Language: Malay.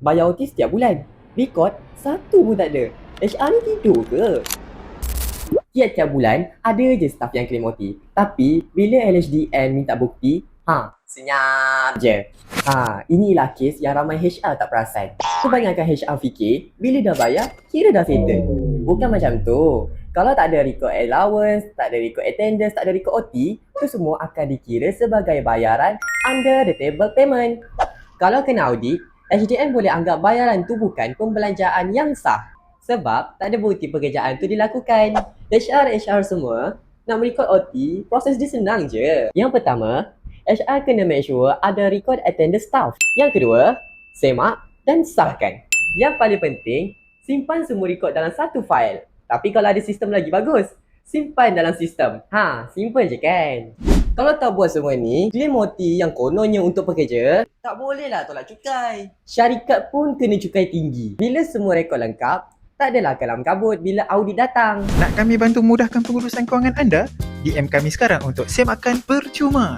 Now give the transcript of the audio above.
bayar OT setiap bulan. Record, satu pun tak ada. HR ni tidur ke? Tiap-tiap bulan, ada je staff yang claim OT. Tapi, bila LHDN minta bukti, ha, senyap je. Ha, inilah kes yang ramai HR tak perasan. Kebanyakan HR fikir, bila dah bayar, kira dah settle. Bukan macam tu. Kalau tak ada record allowance, tak ada record attendance, tak ada record OT, itu semua akan dikira sebagai bayaran under the table payment. Kalau kena audit, HDN boleh anggap bayaran tu bukan pembelanjaan yang sah. Sebab tak ada bukti pekerjaan tu dilakukan. HR-HR semua nak record OT, proses dia senang je. Yang pertama, HR kena make sure ada record attendance staff. Yang kedua, semak dan sahkan. Yang paling penting, simpan semua record dalam satu file. Tapi kalau ada sistem lagi bagus, simpan dalam sistem. Ha, simple je kan? Kalau tak buat semua ni, claim OT yang kononnya untuk pekerja, tak boleh lah tolak cukai. Syarikat pun kena cukai tinggi. Bila semua rekod lengkap, tak adalah kelam kabut bila audit datang. Nak kami bantu mudahkan pengurusan kewangan anda? DM kami sekarang untuk semakan percuma.